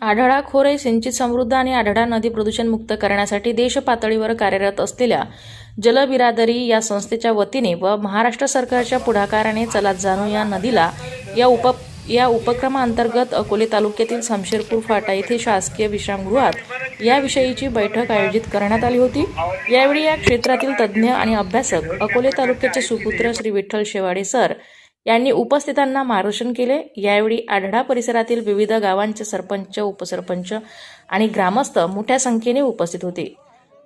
आढळा खोरे सिंचित समृद्ध आणि आढळा नदी प्रदूषण मुक्त करण्यासाठी देश पातळीवर कार्यरत असलेल्या जलबिरादरी या संस्थेच्या वतीने व महाराष्ट्र सरकारच्या पुढाकाराने चला जाणू या नदीला या उप या उपक्रमाअंतर्गत अकोले तालुक्यातील समशेरपूर फाटा येथे शासकीय विश्रामगृहात याविषयीची बैठक आयोजित करण्यात आली होती. यावेळी या क्षेत्रातील तज्ज्ञ आणि अभ्यासक अकोले तालुक्याचे सुपुत्र श्री विठ्ठल शेवाडे सर यांनी उपस्थितांना मार्गदर्शन केले. यावेळी आढळा परिसरातील विविध गावांचे सरपंच उपसरपंच आणि ग्रामस्थ मोठ्या संख्येने उपस्थित होते.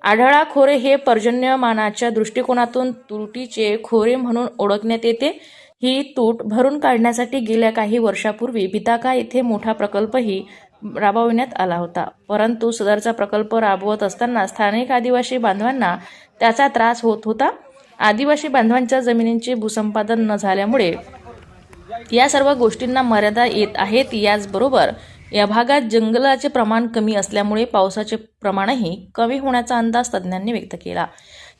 आढळा खोरे हे पर्जन्यमानाच्या दृष्टिकोनातून तुटीचे खोरे म्हणून ओळखण्यात येते. ही तूट भरून काढण्यासाठी गेल्या काही वर्षापूर्वी बिताका येथे मोठा प्रकल्पही राबविण्यात आला होता. परंतु सदरचा प्रकल्प राबवत असताना स्थानिक आदिवासी बांधवांना त्याचा त्रास होत होता. आदिवासी बांधवांच्या जमिनींचे भूसंपादन न झाल्यामुळे या सर्व गोष्टींना मर्यादा येत आहेत. याचबरोबर या भागात जंगलाचे प्रमाण कमी असल्यामुळे पावसाचे प्रमाणही कमी होण्याचा अंदाज तज्ज्ञांनी व्यक्त केला.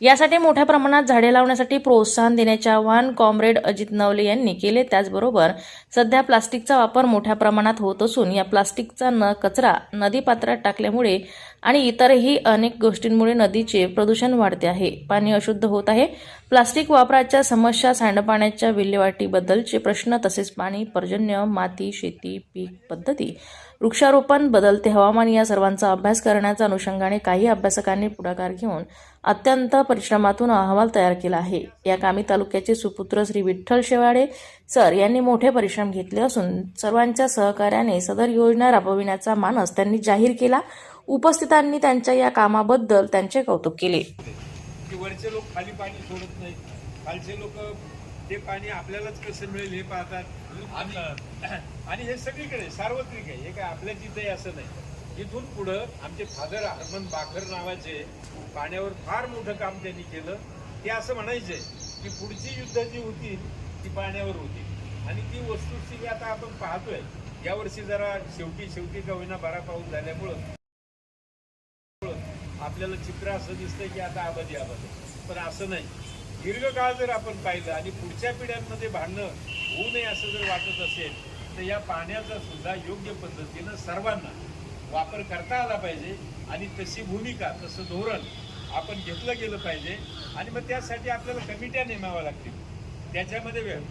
यासाठी मोठ्या प्रमाणात झाडे लावण्यासाठी प्रोत्साहन देण्याचे आवाहन कॉम्रेड अजित नवले यांनी केले. त्याचबरोबर सध्या प्लास्टिकचा वापर मोठ्या प्रमाणात होत असून या प्लास्टिकचा न कचरा नदीपात्रात टाकल्यामुळे आणि इतरही अनेक गोष्टींमुळे नदीचे प्रदूषण वाढते आहे. पाणी अशुद्ध होत आहे. प्लास्टिक वापराच्या समस्या सांडपाण्याच्या विल्हेवाटीबद्दलचे प्रश्न तसेच पाणी पर्जन्य माती शेती पीक पद्धती वृक्षारोपण बदलते हवामान या सर्वांचा अभ्यास करण्याच्या अनुषंगाने काही अभ्यासकांनी पुढाकार घेऊन अत्यंत परिश्रमातून अहवाल तयार केला आहे. या कामी तालुक्याचे सुपुत्र श्री विठ्ठल शेवाडे सर यांनी मोठे परिश्रम घेतले असून सर्वांच्या सहकार्याने सदर योजना राबविण्याचा मानस त्यांनी जाहीर केला. उपस्थितांनी त्यांच्या या कामाबद्दल त्यांचे कौतुक केले. वरचे लोक खाली पाणी सोडत नाही खालचे लोक ते पाणी आपल्यालाच कसं मिळेल हे पाहतात. आणि आणि हे सगळीकडे सार्वत्रिक आहे. हे काय आपल्या जिथे असं नाही. इथून पुढं आमचे फादर हरमन बाखर नावाचे पाण्यावर फार मोठं काम त्यांनी केलं. ते असं म्हणायचे की पुढची युद्ध जी होती ती पाण्यावर होती. आणि ती वस्तुस्थिती आता आपण पाहतोय. यावर्षी जरा शेवटी शेवटी का होईना बरा पाऊस झाल्यामुळं आपल्याला चित्र असं दिसतंय की आता आबादी आबादी. पण असं नाही. दीर्घकाळ जर आपण पाहिलं आणि पुढच्या पिढ्यांमध्ये भांडणं होऊ नये असं जर वाटत असेल तर या पाण्याचा सुद्धा योग्य पद्धतीनं सर्वांना वापर करता आला पाहिजे. आणि तशी भूमिका तसं धोरण आपण घेतलं गेलं पाहिजे. आणि मग त्यासाठी आपल्याला कमिट्या नेमाव्या लागतील. त्याच्यामध्ये वेग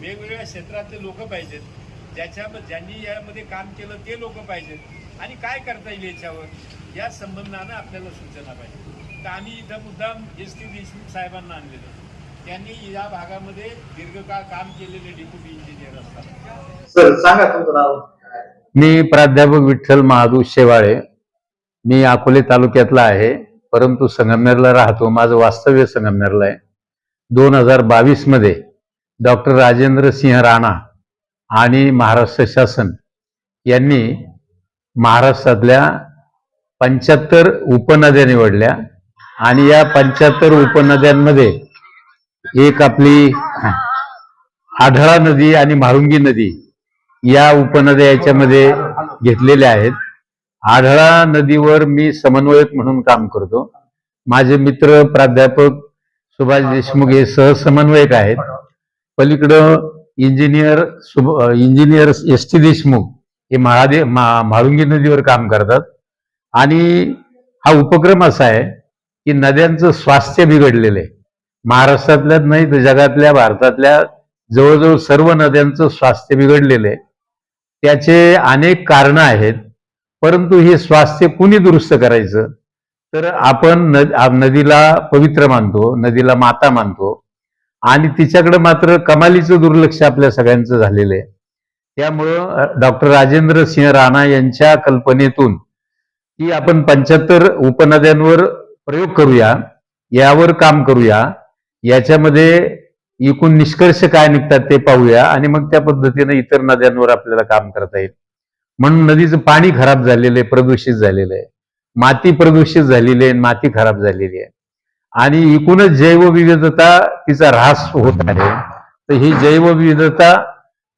वेगवेगळ्या क्षेत्रातले लोक पाहिजेत. ज्याच्या ज्यांनी यामध्ये काम केलं ते लोक पाहिजेत. आणि काय करता येईल याच्यावर या संबंधानं आपल्याला सूचना पाहिजे. तर आम्ही इथं मुद्दाम एस टी देशमुख साहेबांना आणलेलं. त्यांनी या भागामध्ये दीर्घकाळ काम केलेले डेप्युटी इंजिनियर असतात. सर सांगा तुमचं नाव. मी प्राध्यापक विठ्ठल महादू शेवाळे. मी अकोले तालुक्यातला आहे परंतु संगमनेरला राहतो. माझं वास्तव्य संगमनेरला आहे. दोन हजार बावीसमध्ये डॉक्टर राजेंद्र सिंह राणा आणि महाराष्ट्र शासन यांनी महाराष्ट्रातल्या पंच्याहत्तर उपनद्या निवडल्या. आणि या पंच्याहत्तर उपनद्यांमध्ये एक आपली आढळा नदी आणि म्हाळुंगी नदी या उपनद्या याच्यामध्ये घेतलेल्या आहेत. आढळा नदीवर मी समन्वयक म्हणून काम करतो. माझे मित्र प्राध्यापक सुभाष देशमुख हे सहसमन्वयक आहेत. पलीकडं इंजिनियर सुभ इंजिनियर एस टी देशमुख हे महादे म्हाळुंगी नदीवर काम करतात. आणि हा उपक्रम असा आहे की नद्यांचं स्वास्थ्य बिघडलेलं आहे. महाराष्ट्रातल्याच नाही तर जगातल्या भारतातल्या जवळजवळ सर्व नद्यांचं स्वास्थ्य बिघडलेलं आहे. त्याचे अनेक कारणं आहेत परंतु हे स्वास्थ्य कुणी दुरुस्त करायचं? तर आपण नद नदीला पवित्र मानतो नदीला माता मानतो. आणि तिच्याकडे मात्र कमालीचं दुर्लक्ष आपल्या सगळ्यांचं झालेलं आहे. त्यामुळं डॉक्टर राजेंद्र सिंह राणा यांच्या कल्पनेतून की आपण पंच्याहत्तर उपनद्यांवर प्रयोग करूया यावर काम करूया. याच्यामध्ये एकूण निष्कर्ष काय निघतात ते पाहूया आणि मग त्या पद्धतीने इतर नद्यांवर आपल्याला काम करता येईल. म्हणून नदीचं पाणी खराब झालेलं आहे प्रदूषित झालेलं आहे. माती प्रदूषित झालेली आहे माती खराब झालेली आहे. आणि एकूणच जैवविविधता तिचा ऱ्हास होत आहे. तर ही जैवविविधता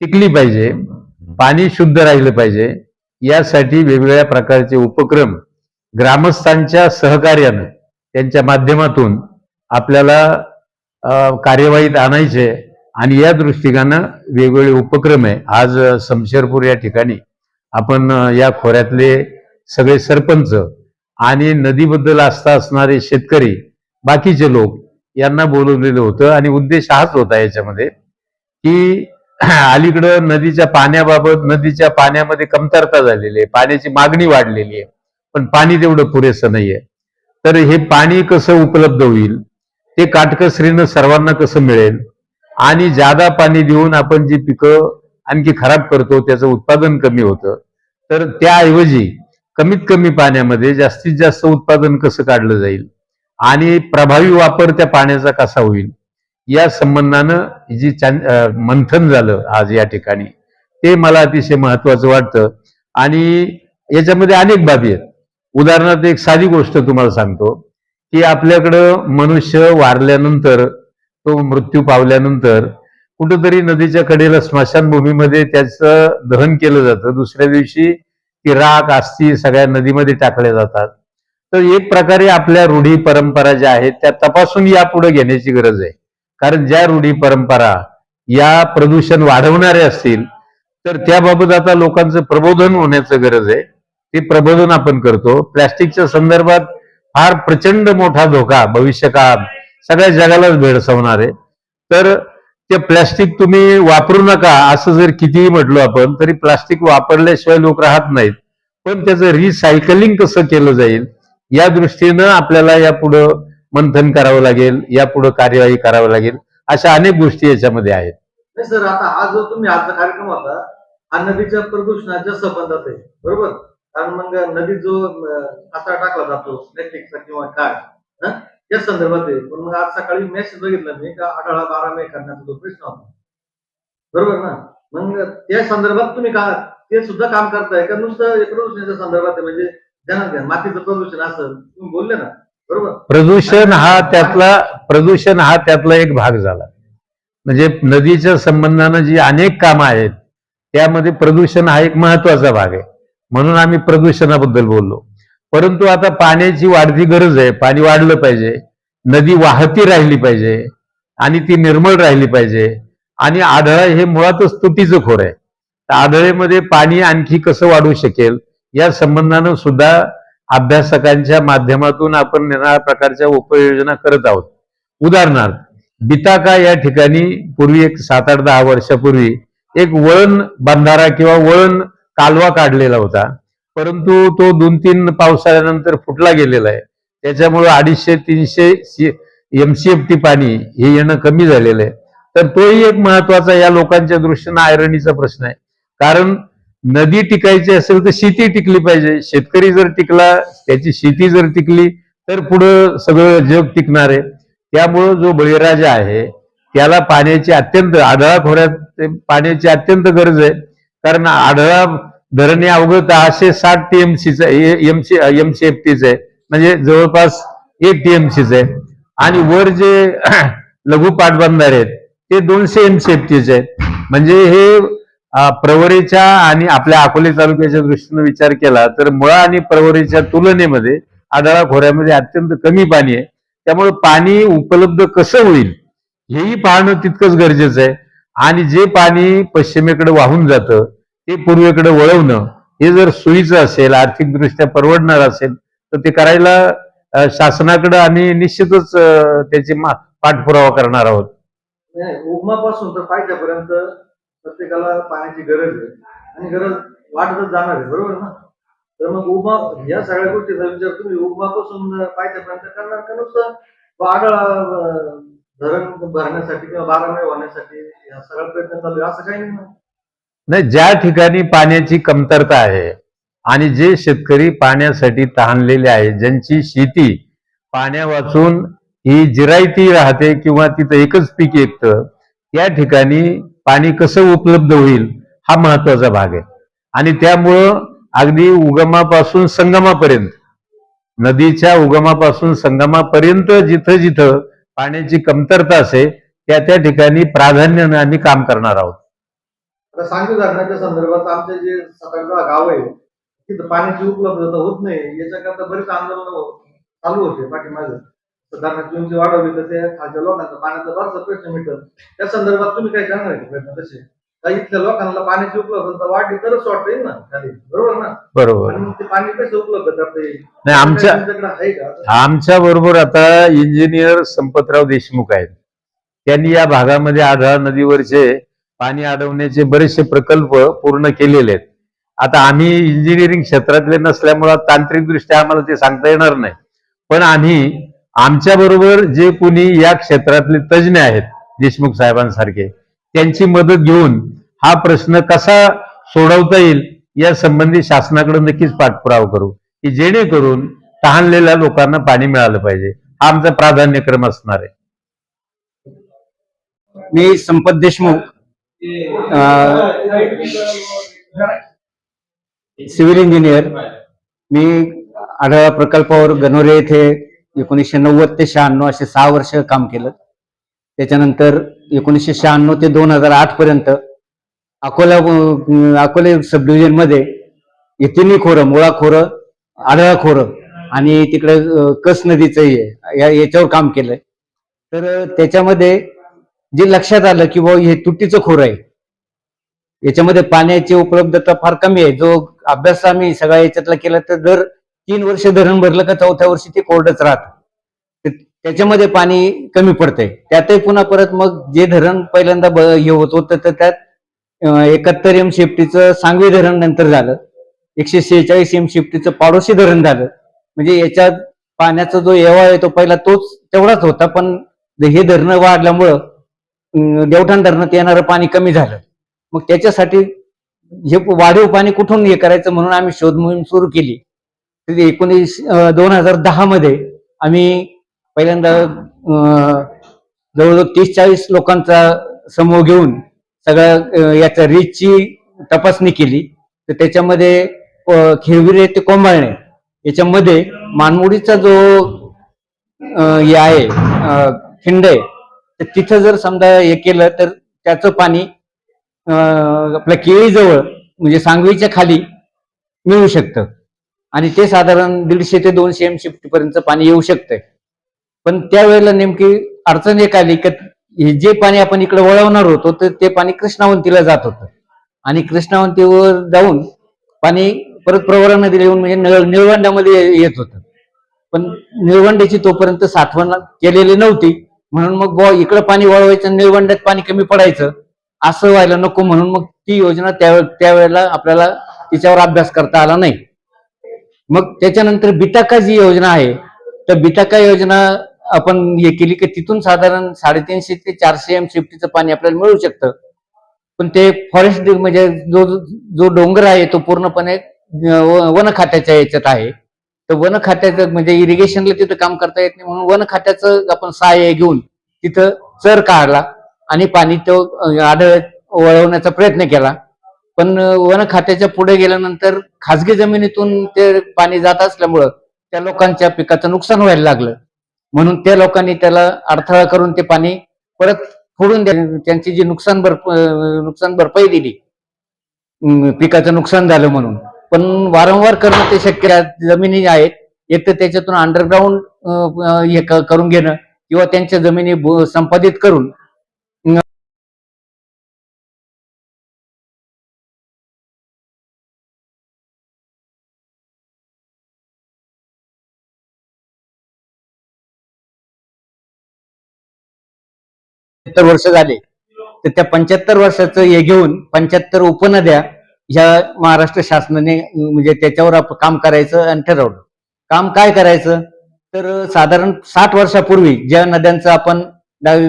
टिकली पाहिजे पाणी शुद्ध राहिलं पाहिजे. यासाठी वेगवेगळ्या प्रकारचे उपक्रम ग्रामस्थांच्या सहकार्यानं त्यांच्या माध्यमातून आपल्याला कार्यवाहीत आणायचे आणि या दृष्टिकोनानं वेगवेगळे उपक्रम आहे. आज समशेरपूर या ठिकाणी आपण या खोऱ्यातले सगळे सरपंच आणि नदीबद्दल आस्था असणारे शेतकरी बाकीचे लोक यांना बोलवलेलं होतं आणि उद्देश हाच होता याच्यामध्ये की अलीकडं नदीच्या पाण्याबाबत नदीच्या पाण्यामध्ये कमतरता झालेली आहे पाण्याची मागणी वाढलेली आहे. पण पाणी तेवढं पुरेसं नाहीये. तर हे पाणी कसं उपलब्ध होईल? ते काटकसरीनं सर्वांना कसं मिळेल? आणि जादा पाणी देऊन आपण जी पिकं आणखी खराब करतो त्याचं उत्पादन कमी होतं तर त्याऐवजी कमीत कमी पाण्यामध्ये जास्तीत जास्त उत्पादन कसं काढलं जाईल? आणि प्रभावी वापर त्या पाण्याचा कसा होईल? या संबंधानं जी चां- मंथन झालं आज या ठिकाणी ते मला अतिशय महत्वाचं वाटतं. आणि याच्यामध्ये अनेक बाबी आहेत. उदाहरणार्थ एक साधी गोष्ट तुम्हाला सांगतो की आपल्याकडं मनुष्य वारल्यानंतर तो मृत्यू पावल्यानंतर कुठंतरी नदीच्या कडेला स्मशानभूमीमध्ये त्याचं दहन केलं जातं. दुसऱ्या दिवशी ती राख अस्थी सगळ्या नदीमध्ये टाकल्या जातात. तर एक प्रकारे आपल्या रूढी परंपरा ज्या आहेत त्या तपासून यापुढे घेण्याची गरज आहे. कारण ज्या रूढी परंपरा या प्रदूषण वाढवणाऱ्या असतील तर त्याबाबत आता लोकांचं प्रबोधन होण्याचं गरज आहे. ते प्रबोधन आपण करतो. प्लॅस्टिकच्या संदर्भात फार प्रचंड मोठा धोका भविष्य काळात सगळ्या जगालाच भेडसावणार आहे. तर ते प्लॅस्टिक तुम्ही वापरू नका असं जर कितीही म्हटलो आपण तरी प्लास्टिक वापरल्याशिवाय लोक राहत नाहीत. पण त्याचं रिसायकलिंग कसं केलं जाईल या दृष्टीनं आपल्याला यापुढं मंथन करावं लागेल यापुढं कार्यवाही करावं लागेल अशा अनेक गोष्टी याच्यामध्ये आहेत. नाही सर आता हा जो तुम्ही आजचा कार्यक्रम होता हा नदीच्या प्रदूषणाच्या संबंधात आहे बरोबर? कारण मग नदीत जो अं, कचरा टाकला जातो प्लॅस्टिकचा किंवा काय या संदर्भात आहे. पण मग आज सकाळी मेसेज बघितला मी का आढळा बारा मे करण्याचा जो प्रश्न होता. बरोबर ना? मग त्या संदर्भात तुम्ही का ते सुद्धा काम करताय का? नुसतं प्रदूषणाच्या संदर्भात आहे म्हणजे ज्यांना घ्या, मातीचं प्रदूषण असं तुम्ही बोलले ना? बरोबर? प्रदूषण हा त्यातला प्रदूषण हा त्यातला एक भाग झाला. म्हणजे नदीच्या संबंधानं जी अनेक कामं आहेत त्यामध्ये प्रदूषण हा एक महत्त्वाचा भाग आहे. म्हणून आम्ही प्रदूषणाबद्दल बोललो. परंतु आता पाण्याची वाढती गरज आहे. पाणी वाढलं पाहिजे. नदी वाहती राहिली पाहिजे. आणि ती निर्मळ राहिली पाहिजे. आणि आढळा हे मुळातच तुटीचं खोर आहे. तर आढळेमध्ये पाणी आणखी कसं वाढू शकेल? या संबंधानं सुद्धा अभ्यासकांच्या माध्यमातून आपण नाना प्रकारच्या उपाययोजना करत आहोत. उदाहरणार्थ बिताका या ठिकाणी पूर्वी एक सात आठ दहा वर्षापूर्वी एक वळण बंधारा किंवा वळण कालवा काढलेला होता. परंतु तो दोन तीन पावसाळ्यानंतर फुटला गेलेला आहे. त्याच्यामुळे अडीचशे तीनशे एमसीएफटी पाणी हे येणं कमी झालेलं आहे. तर तोही एक महत्त्वाचा या लोकांच्या दृष्टीनं आयरणीचा प्रश्न आहे. कारण नदी टिकायची असेल तर शेती टिकली पाहिजे. शेतकरी जर टिकला त्याची शेती जर टिकली तर पुढं सगळं जग टिकणार आहे. त्यामुळं जो बळीराजा आहे त्याला पाण्याची अत्यंत आढळा खोऱ्यात पाण्याची अत्यंत गरज आहे. कारण आढळा धरणे अवघड दहाशे साठ टीएमसीचं एमसी एमसीएफटीच आहे म्हणजे जवळपास एक टीएमसीच आहे आणि वर जे लघु पाटबंधार आहेत ते दोनशे एमसीएफटीचे आहेत म्हणजे हे प्रवरीच्या आणि आपल्या अकोले तालुक्याच्या दृष्टीनं विचार केला तर मुळा आणि प्रवरीच्या तुलनेमध्ये आढळा खोऱ्यामध्ये अत्यंत कमी पाणी आहे. त्यामुळे पाणी उपलब्ध कसं होईल हेही पाहणं तितकंच गरजेचं आहे. आणि जे पाणी पश्चिमेकडे वाहून जातं ते पूर्वेकडे वळवणं हे जर सोयीचं असेल आर्थिकदृष्ट्या परवडणार असेल तर ते करायला अं, शासनाकडे आम्ही निश्चितच त्याची मा- पाठपुरावा करणार आहोत. उगमापासून तर पायथ्यापर्यंत प्रत्येकाला पाण्याची गरज आहे. आणि गरज वाढतच जाणार आहे बरोबर ना? तर मग उगमा या सगळ्या गोष्टीचा विचार तुम्ही उगमापासून पायथ्यापर्यंत करणार का नुसतं? वाढ धरण भरण्यासाठी किंवा बारामय होण्यासाठी सगळा प्रयत्न चालू आहे असं काही नाही. नाही ज्या ठिकाणी पाण्याची कमतरता आहे आणि जे शेतकरी पाण्यासाठी तहानलेले आहे ज्यांची शेती पाण्या वाचून ही जिरायती राहते किंवा तिथं एकच पीक येतं त्या ठिकाणी पाणी कसं उपलब्ध होईल हा महत्त्वाचा भाग आहे. आणि त्यामुळं अगदी उगमापासून संगमापर्यंत नदीच्या उगमापासून संगमापर्यंत जिथं जिथं पाण्याची कमतरता असेल त्या त्या ठिकाणी प्राधान्याने आम्ही काम करणार आहोत. आता सांगली धरणाच्या संदर्भात आमचे जे सात गाव आहे तिथं पाण्याची उपलब्धता होत नाही. याच्याकरता बरेच आंदोलन हो- चालू होते पाठीमागे. धरणाची उंची वाढवली तर ते खालच्या लोकांचा पाण्याचा बराचसा प्रश्न मिटल. त्या संदर्भात तुम्ही काय करणार आहे? प्रयत्न तसे. तर इथल्या लोकांना पाण्याची उपलब्धता वाढली तरच वाटता येईल ना खाली. बरोबर ना? बरोबर. आणि मग ते पाणी कसं उपलब्ध करता येईल? नाही आमच्या तुमच्याकडे आहे का? आमच्या बरोबर आता इंजिनियर संपतराव देशमुख आहेत. त्यांनी या भागामध्ये आढळा नदीवरचे पाणी अडवण्याचे बरेचसे प्रकल्प पूर्ण केलेले आहेत. आता आम्ही इंजिनिअरिंग क्षेत्रातले नसल्यामुळं तांत्रिकदृष्ट्या आम्हाला ते सांगता येणार नाही. पण आम्ही आमच्या बरोबर जे कोणी या क्षेत्रातले तज्ज्ञ आहेत देशमुख साहेबांसारखे त्यांची मदत घेऊन हा प्रश्न कसा सोडवता येईल या संबंधी शासनाकडे नक्कीच पाठपुरावा करू की जेणेकरून तहानलेल्या लोकांना पाणी मिळालं पाहिजे. हा आमचा प्राधान्यक्रम असणार आहे. मी संपत देशमुख सिव्हिल इंजिनियर. मी आढळा प्रकल्पावर गणोरे येथे एकोणीसशे नव्वद ते शहाण्णव असे सहा वर्ष काम केलं. त्याच्यानंतर एकोणीसशे शहाण्णव ते दोन हजार आठ पर्यंत अकोला अकोले सब डिव्हिजनमध्ये इथिनी खोरं मुळा खोरं आढळा खोरं आणि तिकडे कस नदीचं हे या याच्यावर काम केलंय. तर त्याच्यामध्ये जे लक्षात आलं की बाबा हे तुटीचं खोर आहे. याच्यामध्ये पाण्याची उपलब्धता फार कमी आहे. जो अभ्यास आम्ही सगळ्या याच्यातला केला तर दर तीन वर्ष धरण भरलं का चौथ्या वर्षी ते कोरडंच राहत. त्याच्यामध्ये पाणी कमी पडतंय. त्यातही पुन्हा परत मग जे धरण पहिल्यांदा ब- हे होत होतं तर त्यात एकाहत्तर एम शिफ्टीचं सांगवी धरण नंतर झालं. एकशे शेहेचाळीस एम शिफ्टीचं पाडोशी धरण झालं. म्हणजे याच्यात पाण्याचा जो येवा आहे तो पहिला तोच तेवढाच होता पण हे धरणं वाढल्यामुळं देवठाण धरणात येणारं पाणी कमी झालं. मग त्याच्यासाठी हे वाढीव पाणी कुठून हे करायचं म्हणून आम्ही शोध मोहीम सुरू केली. तर एकोणीस दोन हजार दहा मध्ये आम्ही पहिल्यांदा जवळजवळ तीस चाळीस लोकांचा समूह घेऊन सगळ्या याच्या रीचची तपासणी केली. तर त्याच्यामध्ये खिरविरे ते कोंबाळणे याच्यामध्ये मानमुडीचा जो हे आहे खिंड आहे तर तिथं जर समजा हे केलं तर त्याचं पाणी आपल्या केळीजवळ म्हणजे सांगवीच्या खाली मिळू शकतं. आणि ते साधारण दीडशे ते दोनशे एम शिफ्ट पर्यंत पाणी येऊ शकतंय. पण त्यावेळेला नेमकी अडचण एक आली की हे जे पाणी आपण इकडे वळवणार होतो तर ते पाणी कृष्णावंतीला जात होतं. आणि कृष्णावंतीवर जाऊन पाणी परत प्रवरा नदीला येऊन म्हणजे निळ निळवंड्यामध्ये येत होतं. पण निळवंड्याची तोपर्यंत साठवण केलेली नव्हती. म्हणून मग बुवा इकडं पाणी वळवायचं आणि निळवंड्यात पाणी कमी पडायचं. असं व्हायला नको म्हणून मग ती योजना त्या त्यावेळेला आपल्याला तिच्यावर अभ्यास करता आला नाही. मग त्याच्यानंतर बिटाका जी योजना आहे तर बिटाका योजना आपण हे केली की तिथून साधारण साडेतीनशे ते चारशे एम सेफ्टीचं पाणी आपल्याला मिळू शकतं. पण ते फॉरेस्ट म्हणजे जो जो डोंगर आहे तो पूर्णपणे वन खात्याच्या याच्यात आहे. तर वन खात्याचं म्हणजे इरिगेशनला तिथं काम करता येत नाही म्हणून वन खात्याचं आपण सहाय्य घेऊन तिथं चर काढला आणि पाणी तो आढळ वळवण्याचा प्रयत्न केला. पण वन खात्याच्या पुढे गेल्यानंतर खासगी जमिनीतून ते पाणी जात असल्यामुळं त्या लोकांच्या पिकाचं नुकसान व्हायला लागलं. म्हणून त्या लोकांनी त्याला अडथळा करून ते पाणी परत फोडून त्यांची जी नुकसान भरप नुकसान भरपाई दिली. पिकाचं नुकसान झालं म्हणून. पण वारंवार करणं ते शक्य आहे. जमिनी आहेत. एक तर त्याच्यातून अंडरग्राऊंड हे करून घेणं किंवा त्यांच्या जमिनी संपादित करून पंच्याहत्तर वर्ष झाले. तर त्या पंच्याहत्तर वर्षाचं हे घेऊन पंच्याहत्तर उपनद्या ह्या महाराष्ट्र शासनाने म्हणजे त्याच्यावर आपण काम करायचं आणि ठरवलं. काम काय करायचं? तर साधारण साठ वर्षापूर्वी ज्या नद्यांचं आपण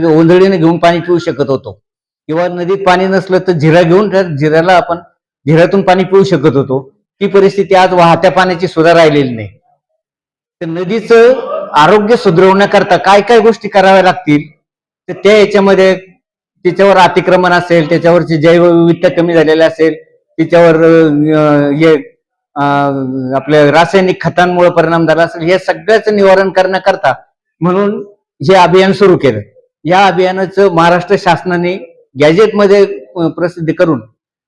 ओंधळीने घेऊन पाणी पिऊ शकत होतो किंवा नदीत पाणी नसलं तर झिरा घेऊन झिऱ्याला आपण झिऱ्यातून पाणी पिऊ शकत होतो. ती परिस्थिती आज वाहत्या पाण्याची सुद्धा राहिलेली नाही. तर नदीचं आरोग्य सुधारवण्याकरता काय काय गोष्टी कराव्या लागतील? तर त्या याच्यामध्ये तिच्यावर अतिक्रमण असेल त्याच्यावरची जैवविविधता कमी झालेली असेल तिच्यावर हे आपल्या रासायनिक खतांमुळे परिणाम झाला असेल हे सगळ्याचं निवारण करण्याकरता म्हणून हे अभियान सुरू केलं. या अभियानाचं महाराष्ट्र शासनाने गॅजेटमध्ये प्रसिद्ध करून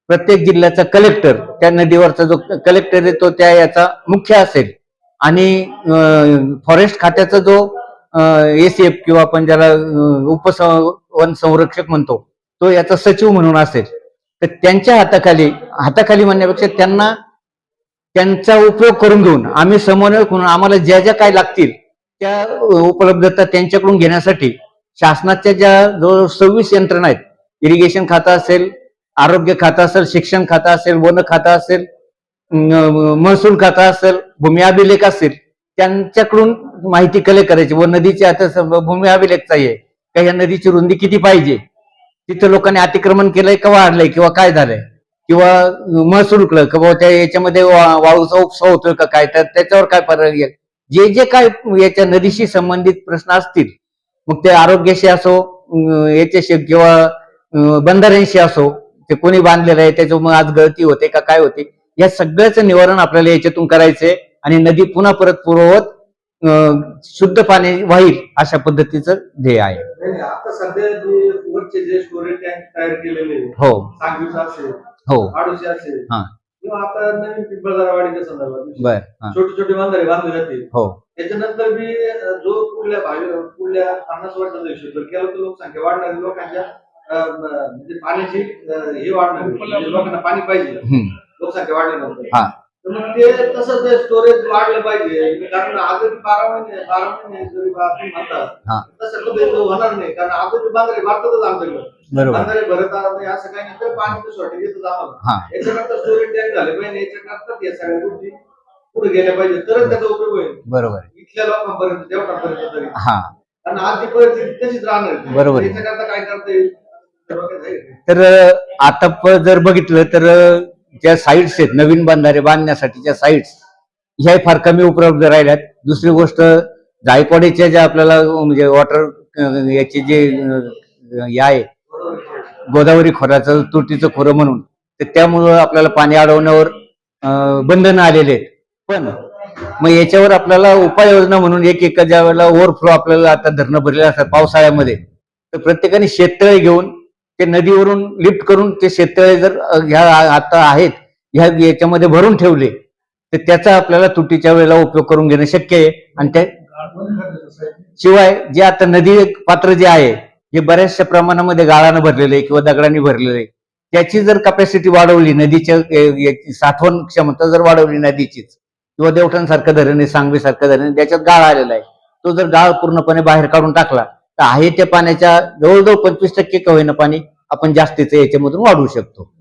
प्रत्येक जिल्ह्याचा कलेक्टर त्या नदीवरचा जो कलेक्टर आहे तो त्या याचा मुख्य असेल. आणि फॉरेस्ट खात्याचा जो एसीएफ किंवा आपण ज्याला अं, उपस वन संरक्षक म्हणतो तो याचा सचिव म्हणून असेल. तर त्यांच्या हाताखाली हाताखाली म्हणण्यापेक्षा त्यांना त्यांचा उपयोग करून घेऊन आम्ही समन्वयक म्हणून आम्हाला ज्या ज्या काय लागतील त्या उपलब्धता त्यांच्याकडून घेण्यासाठी शासनाच्या ज्या जवळ सव्वीस यंत्रणा आहेत इरिगेशन खातं असेल आरोग्य खातं असेल शिक्षण खातं असेल वन खातं असेल महसूल खातं असेल भूमी अभिलेख असेल त्यांच्याकडून माहिती कलेक्ट करायची. व नदीचे आता भूमी अभिलेखचा आहे. का या नदीची रुंदी किती पाहिजे? तिथं लोकांनी अतिक्रमण केलंय का वाढलंय? किंवा काय झालंय? किंवा महसूल कळलं किंवा त्या याच्यामध्ये वा- वाळूचा उपसा होतोय का काय? तर त्याच्यावर काय पर्याय येईल जे जे काय याच्या नदीशी संबंधित प्रश्न असतील मग ते आरोग्याशी असो याच्याशी किंवा बंधाऱ्यांशी असो ते कोणी बांधलेलं आहे त्याच्यामुळे आज गळती होते का काय होते? या सगळ्याचं निवारण आपल्याला याच्यातून करायचंय. आणि नदी पुन्हा परत पूर्ववत शुद्ध पाणी वाहील अशा पद्धतीचं ध्येय आहे नाही, नाही, आता सध्या जे वरचे जे स्टोरेज टँक तयार केलेले हो सांगवीचा असेल हो असेल हा. किंवा आता नवीन पिंपळदारवाडीच्या संदर्भात बर हा. छोटे छोटे बांधारे बांधले जातील हो त्याच्यानंतर बी अं, जो पुढल्या भावी पुढल्या पन्नास वर्षाचा हिशोब जर केला तर लोकसंख्या वाढणार लोकांच्या अं, म्हणजे पाण्याची अं, हे वाढणार म्हणजे लोकांना पाणी पाहिजे हम्म. लोकसंख्या वाढल्यानंतर हा. मग ते तसं ते स्टोरेज वाढलं पाहिजे. कारण आजही बारा महिने बारा महिने जरी हा. म्हणतात तसं कधी होणार नाही. कारण आजही बांधारे भारतातच आमच्याकडे. बांधारे भरत नाही असं काही नाही. तर पाण्याचं शॉर्टेज येतच आम्हाला. याच्याकरता स्टोरेज टँक झाले पाहिजे याच्याकरता या सगळ्या गोष्टी पुढे गेल्या पाहिजे. तरच त्याचा उपयोग होईल. बरोबर. इथल्या लोकांपर्यंत तेवढापर्यंत तरी. हा. कारण आज जी परिस्थिती तशीच राहणार. बरोबर. याच्याकरता काय करता येईल? तर आता जर बघितलं तर ज्या साईट्स आहेत नवीन बांधारे बांधण्यासाठीच्या साईट्स ह्या फार कमी उपलब्ध राहिल्यात. दुसरी गोष्ट जायकवाडीच्या ज्या आपल्याला म्हणजे वॉटर याचे जे हे आहे गोदावरी खोऱ्याचं तुटीचं खोरं म्हणून तर त्यामुळं आपल्याला पाणी अडवण्यावर बंधनं आलेले आहेत. पण मग याच्यावर आपल्याला उपाययोजना म्हणून एक एक ज्या वेळेला ओव्हरफ्लो आपल्याला आता धरणं भरलेलं असतात पावसाळ्यामध्ये तर प्रत्येकाने शेततळे घेऊन ते नदीवरून लिफ्ट करून ते शेततळे जर ह्या आता आहेत ह्या याच्यामध्ये भरून ठेवले तर त्याचा आपल्याला तुटीच्या वेळेला उपयोग करून घेणं शक्य आहे. आणि त्या शिवाय जे आता नदी पात्र जे आहे हे बऱ्याचशा प्रमाणामध्ये गाळानं भरलेलं आहे किंवा दगडांनी भरलेलं आहे त्याची जर कपॅसिटी वाढवली नदीच्या साठवण क्षमता जर वाढवली नदीचीच किंवा देवठाणसारखं धरण आहे सांगवीसारखं धरण त्याच्यात गाळ आलेला आहे तो जर गाळ पूर्णपणे बाहेर काढून टाकला तर आहे त्या पाण्याच्या जवळजवळ पंचवीस टक्के का होईना पाणी आपण जास्तीचं याच्यामधून वाढवू शकतो.